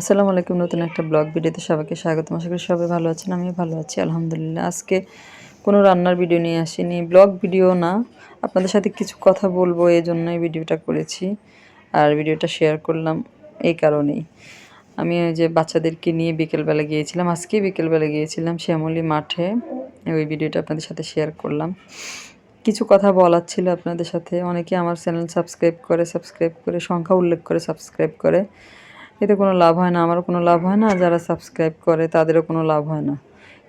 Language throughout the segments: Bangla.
আসসালামু আলাইকুম, নতুন একটা ব্লগ ভিডিওতে সবাইকে স্বাগত আশা করি সবাই ভালো আছেন, আমিও ভালো আছি, আলহামদুলিল্লাহ। আজকে কোনো রান্নার ভিডিও নিয়ে আসিনি, ব্লগ ভিডিও না। আপনাদের সাথে কিছু কথা বলব, এই জন্যই ভিডিওটা করেছি। আর ভিডিওটা শেয়ার করলাম এই কারণেই। আমি ওই যে বাচ্চাদেরকে নিয়ে বিকেলবেলা গিয়েছিলাম, আজকেই বিকেলবেলা গিয়েছিলাম শ্যামলী মাঠে। ওই ভিডিওটা আপনাদের সাথে শেয়ার করলাম। কিছু কথা বলার ছিল আপনাদের সাথে। অনেকে আমার চ্যানেল সাবস্ক্রাইব করে সাবস্ক্রাইব করে, সংখ্যা উল্লেখ করে সাবস্ক্রাইব করে। এতে কোনো লাভ হয় না, আমারও কোনো লাভ হয় না যারা সাবস্ক্রাইব করে তাদেরও কোনো লাভ হয় না।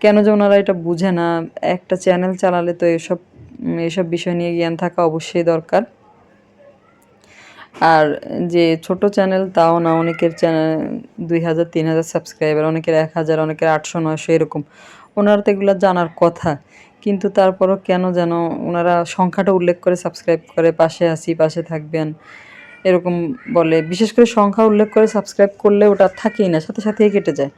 কেন যে ওনারা এটা বুঝে না, একটা চ্যানেল চালালে তো এসব এসব বিষয় নিয়ে জ্ঞান থাকা অবশ্যই দরকার। আর যে ছোট চ্যানেল তাও না, অনেকের চ্যানেল দুই হাজার, তিন হাজার সাবস্ক্রাইবার অনেকের এক হাজার, অনেকের আটশো, নয়শো, এরকম। ওনারা তো এগুলো জানার কথা, কিন্তু তারপরও কেন যেন ওনারা সংখ্যাটা উল্লেখ করে সাবস্ক্রাইব করে, পাশে আসি পাশে থাকবেন। এরকম বলে। বিশেষ করে সংখ্যা উল্লেখ করে সাবস্ক্রাইব করলে ওটা থাকেই না, সাথে সাথেই কেটে যায়।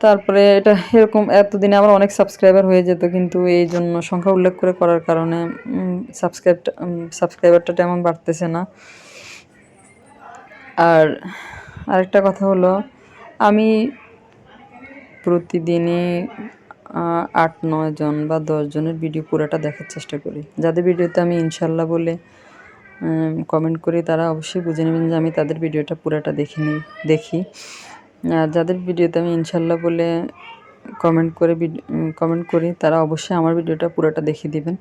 তারপরে এটা এরকম এতদিনে আমার অনেক সাবস্ক্রাইবার হয়ে যেত, কিন্তু এই জন্য সংখ্যা উল্লেখ করে করার কারণে সাবস্ক্রাইবটা সাবস্ক্রাইবারটা তেমন বাড়তেছে না। আর আরেকটা কথা হলো, আমি প্রতিদিনই আট, নয় জন বা দশ জনের ভিডিও পুরোটা দেখার চেষ্টা করি। যাদের ভিডিওতে আমি ইনশাল্লাহ বলে কমেন্ট করি তারা অবশ্যই বুঝে নেবেন যে আমি তাদের ভিডিওটা পুরোটা দেখে নিই দেখি। আর যাদের ভিডিওতে আমি ইনশাল্লাহ বলে কমেন্ট করে কমেন্ট করি, তারা অবশ্যই আমার ভিডিওটা পুরোটা দেখে দিবেন।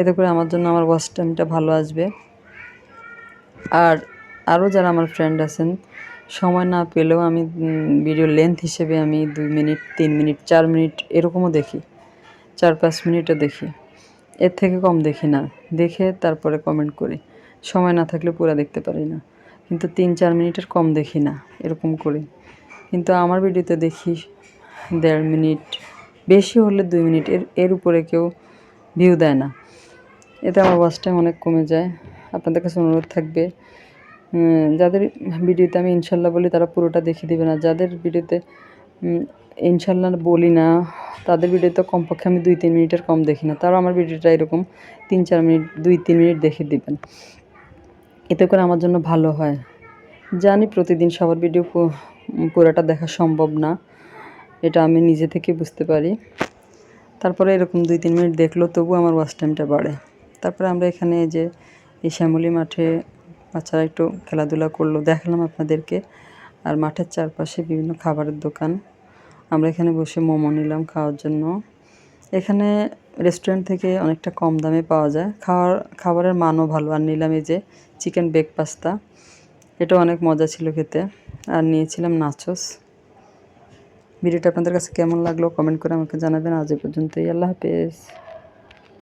এতে করে আমার জন্য আমার ওয়াচ টাইমটা ভালো আসবে। আর আরও যারা আমার ফ্রেন্ড আছেন, সময় না পেলেও আমি ভিডিও লেন্থ হিসেবে আমি দুই মিনিট তিন মিনিট চার মিনিট এরকমও দেখি। চার পাঁচ মিনিটও দেখি। এর থেকে কম দেখি না। দেখে তারপরে কমেন্ট করি। সময় না থাকলে পুরো দেখতে পারি না। কিন্তু তিন চার মিনিটের কম দেখি না, এরকম করে। কিন্তু আমার ভিডিওতে দেখি দেড় মিনিট, বেশি হলে দুই মিনিট, এর এর উপরে কেউ ভিউ দেয় না। এতে আমার ওয়াচ টাইম অনেক কমে যায়। আপনাদের কাছে অনুরোধ থাকবে যাদের ভিডিওতে আমি ইনশাল্লাহ বলি তারা পুরোটা দেখে দেবে না। যাদের ভিডিওতে ইনশাল্লাহ বলি না, তাদের ভিডিওতে কমপক্ষে আমি দুই তিন মিনিটের কম দেখি না। তারাও আমার ভিডিওটা এরকম তিন চার মিনিট, দুই তিন মিনিট দেখে দিবেন। এতে করে আমার জন্য ভালো হয়। জানি প্রতিদিন সবার ভিডিও পুরোটা দেখা সম্ভব না। এটা আমি নিজে থেকে বুঝতে পারি। তারপরে এরকম দুই, তিন মিনিট দেখল, তবু আমার ওয়াচ টাইমটা বাড়ে। তারপরে আমরা এখানে যে, এই শ্যামলী মাঠে বাচ্চারা একটু খেলাধুলা করল, দেখালাম আপনাদেরকে। আর মাঠের চারপাশে বিভিন্ন খাবারের দোকান। আমরা এখানে বসে মোমো নিলাম খাওয়ার জন্য। এখানে রেস্টুরেন্ট থেকে অনেকটা কম দামে পাওয়া যায়। খাওয়ার, খাবারের মানও ভালো। আর নিলাম এই যে চিকেন বেগ পাস্তা এটা অনেক মজা ছিল খেতে। আর নিয়েছিলাম নাচোস ভিডিওটা আপনাদের কাছে কেমন লাগল? কমেন্ট করে আমাকে জানাবেন। আজ এ পর্যন্তই। আল্লাহ হাফেজ।